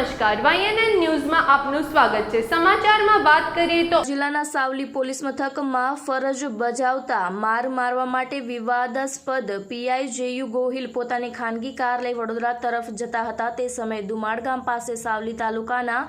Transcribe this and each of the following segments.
નમસ્કાર. વાયએનએન ન્યૂઝમાં આપનું સ્વાગત છે. સમાચારમાં વાત કરીએ તો જિલ્લાના સાવલી પોલીસ મથકમાં ફરજ બજાવતા માર મારવા માટે વિવાદાસ્પદ પીઆઈ જેયુ ગોહિલ પોતાની ખાનગી કાર લઈ વડોદરા તરફ જતા હતા. તે સમયે દુમાડ ગામ પાસે સાવલી તાલુકાના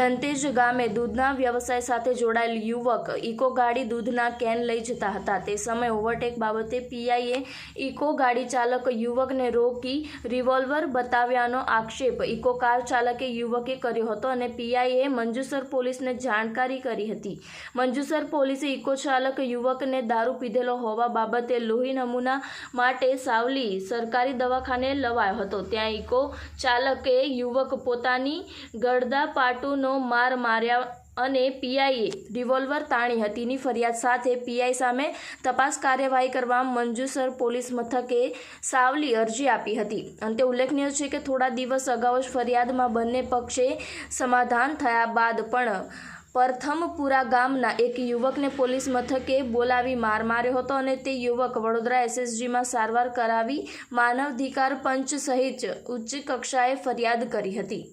ધનતેજ ગામે દૂધના વ્યવસાય સાથે જોડાયેલ યુવક ઇકો ગાડી દૂધના કેન લઈ જતા હતા. તે સમયે ઓવરટેક બાબતે પીઆઈએ ઇકો ગાડી ચાલક યુવકને રોકી રિવોલ્વર બતાવ્યાનો આક્ષેપ. ઇકો કાર ચાલકે યુવકે કર્યો હતો અને પીઆઈએ મંજુસર પોલીસને જાણકારી કરી હતી. મંજુસર પોલીસે ઇકો ચાલક યુવકને દારૂ પીધેલો હોવા બાબતે લોહી નમૂના માટે સાવલી સરકારી દવાખાને લવાયો હતો. ત્યાં ઇકો ચાલકે યુવક પોતાની ગળદા પાટુનો માર માર્યા અને પીઆઈએ રિવોલ્વર તાણી હતીની ફરિયાદ સાથે પીઆઈ સામે તપાસ કાર્યવાહી કરવા મંજુસર પોલીસ મથકે સાવલી અરજી આપી હતી. અંતે ઉલ્લેખનીય છે કે થોડા દિવસ અગાઉ જ ફરિયાદમાં બંને પક્ષે સમાધાન થયા બાદ પણ પ્રથમપુરા ગામના એક યુવકને પોલીસ મથકે બોલાવી માર માર્યો હતો અને તે યુવક વડોદરા એસએસજીમાં સારવાર કરાવી માનવાધિકાર પંચ સહિત ઉચ્ચ કક્ષાએ ફરિયાદ કરી હતી.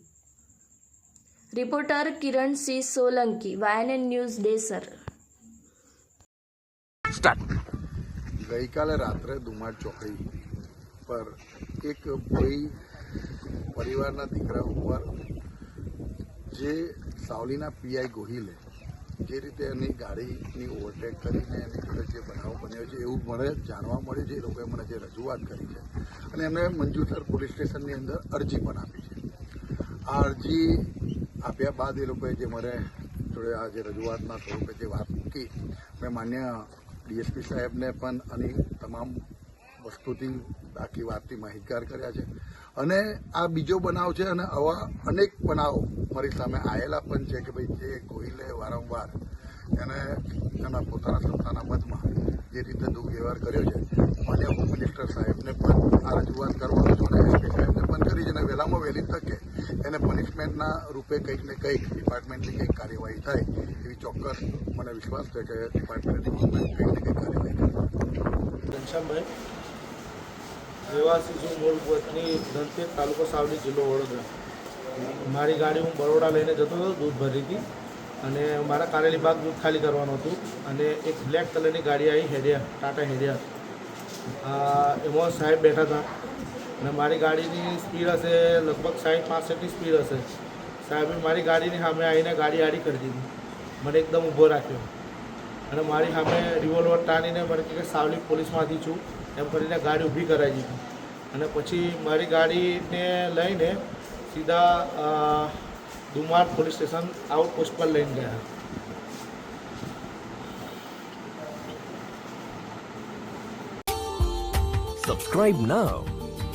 Reporter Kiran C Solanki YNN news Desar start. ગઈકાલે રાત્રે દુમાડ ચોકડી પર એક ભાઈ પરિવારના દીકરા ઉપર જે સાવલીના પીઆઈ ગોહિલે જે રીતે એની ગાડીની ઓવરટેક કરીને એની જોડે જે બનાવ બન્યો છે એવું મને જાણવા મળ્યું છે એ લોકોએ મને જે રજૂઆત કરી છે. અને એમણે મંજુસર પોલીસ સ્ટેશનની અંદર અરજી પણ આપી છે. આ અરજી આપ્યા બાદ એ લોકોએ જે મને જોડે આ જે રજૂઆતના સ્વરૂપે જે વાત મૂકી, મેં માન્ય ડીએસપી સાહેબને પણ આની તમામ વસ્તુથી આખી વાતથી માહિતગાર કર્યા છે. અને આ બીજો બનાવ છે અને આવા અનેક બનાવ મારી સામે આવેલા પણ છે કે ભાઈ જે ગોહિલે વારંવાર એને એના પોતાના સંસ્થાના મતમાં જે રીતે દુર્વ્યવહાર કર્યો છે. માન્ય હોમ મિનિસ્ટર સાહેબને પણ આ રજૂઆત કરવાનો છું અને એસપી સાહેબને પણ કરી છે અને વહેલામાં વહેલી તકે એને પનિશમેન્ટના રૂપે કંઈક ને કંઈક ડિપાર્ટમેન્ટની કંઈક કાર્યવાહી થાય, એવી ચોક્કસ મને વિશ્વાસ છે કે ડિપાર્ટમેન્ટની કંઈક ને કંઈક કાર્યવાહી ઘનશ્યામભાઈ, રહેવાસી છું મૂળ વતની ધનતેજ તાલુકો સાવલી જિલ્લો વડોદરા. મારી ગાડી હું બરોડા લઈને જતો હતો, દૂધ ભરી હતી અને મારા કારેલી બાગ દૂધ ખાલી કરવાનું હતું, અને એક બ્લેક કલરની ગાડી આવી હેડિયા ટાટા હેડિયા એમાં સાહેબ બેઠા હતા. અને મારી ગાડીની સ્પીડ હશે લગભગ સાઠ પાસઠની સ્પીડ હશે. સાહેબે મારી ગાડીની સામે આવીને ગાડી આડી કરી દીધી. મને એકદમ ઊભો રાખ્યો. અને મારી સામે રિવોલ્વર ટાણીને મને કહે કે સાવલી પોલીસમાંથી છું. એમ કરીને ગાડી ઊભી કરાવી દીધી. અને પછી મારી ગાડીને લઈને સીધા દુમાર પોલીસ સ્ટેશન આઉટપોસ્ટ પર લઈને ગયા. Subscribe now